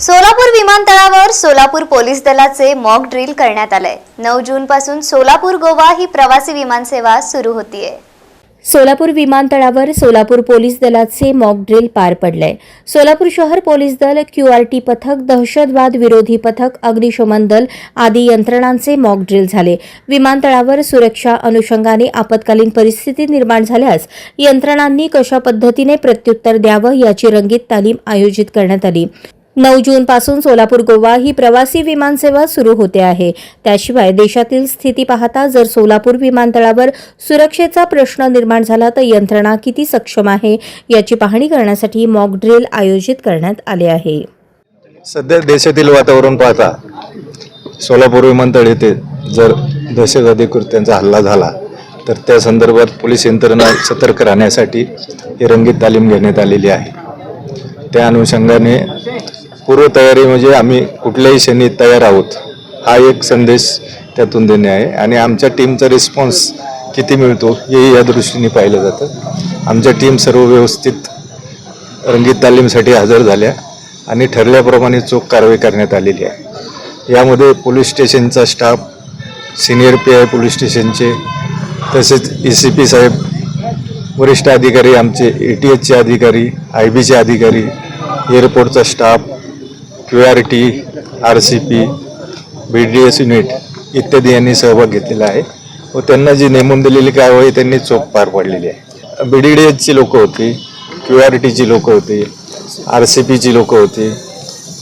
सोलापूर विमानतळावर सोलापूर पोलीस दलाचे mock drill करण्यात आलंय. नऊ जून पासून सोलापूर गोवा ही प्रवासी विमानसेवा सुरू होतीये. सोलापूर विमानतळावर सोलापूर पोलीस दलाचे मॉक ड्रिल पार पडलंय. सोलापूर शहर पोलीस दल क्यूआरटी पथक दहशतवाद विरोधी पथक अग्निशमन दल आदी यंत्रणांचे मॉक ड्रिल झाले. विमानतळावर सुरक्षा अनुषंगाने आपत्कालीन परिस्थिती निर्माण झाल्यास यंत्रणांनी कशा पद्धतीने प्रत्युत्तर द्यावं याची रंगीत तालीम आयोजित करण्यात आली. नऊ जूनपासून सोलापूर गोवा ही प्रवासी विमानसेवा सुरू होते आहे. त्याशिवाय देशातील स्थिती पाहता जर सोलापूर विमानतळावर सुरक्षेचा प्रश्न निर्माण झाला तर यंत्रणा किती सक्षम आहे याची पाहणी करण्यासाठी मॉक ड्रिल आयोजित करण्यात आले आहे. सध्या देशातील वातावरण पाहता सोलापूर विमानतळ येथे जर दहशतवादी कृत्यांचा हल्ला झाला तर त्या संदर्भात पोलीस यंत्रणा सतर्क राहण्यासाठी ही रंगीत तालीम घेण्यात आलेली आहे. त्या अनुषंगाने पूर्वतयारी म्हणजे आम्ही कुठल्याही क्षणी तयार आहोत हा एक संदेश त्यातून देणे आहे. आणि आमच्या टीमचा रिस्पॉन्स किती मिळतो हेही या दृष्टीने पाहिलं जातं. आमच्या टीम सर्व व्यवस्थित रंगीत तालीमसाठी हजर झाल्या आणि ठरल्याप्रमाणे चोख कारवाई करण्यात आलेली आहे. यामध्ये पोलीस स्टेशनचा staff senior P I police स्टेशनचे तसेच ए सी पी साहेब वरिष्ठ अधिकारी आमचे ए टी एचचे अधिकारी आय बीचे अधिकारी एअरपोर्टचा staff Q R T R C P B D S unit इत्यादी यांनी सहभाग घेतलेला आहे. व त्यांना जी नेमून दिलेली कारवाई त्यांनी चोख पार पाडलेली आहे. बी डी डी एसची लोकं होती क्यू आर टीची लोकं होती आर सी पीची लोकं होती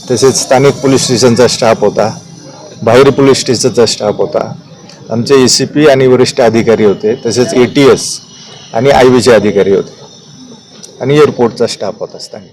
तसेच स्थानिक पोलीस स्टेशनचा स्टाफ होता बाहेर पोलीस स्टेशनचा स्टाफ होता. आमचे ए सी पी आणि वरिष्ठ अधिकारी होते तसेच ए टी एस आणि आय बीचे अधिकारी होते. आणि एअरपोर्टचा स्टाफ होता स्थानिक.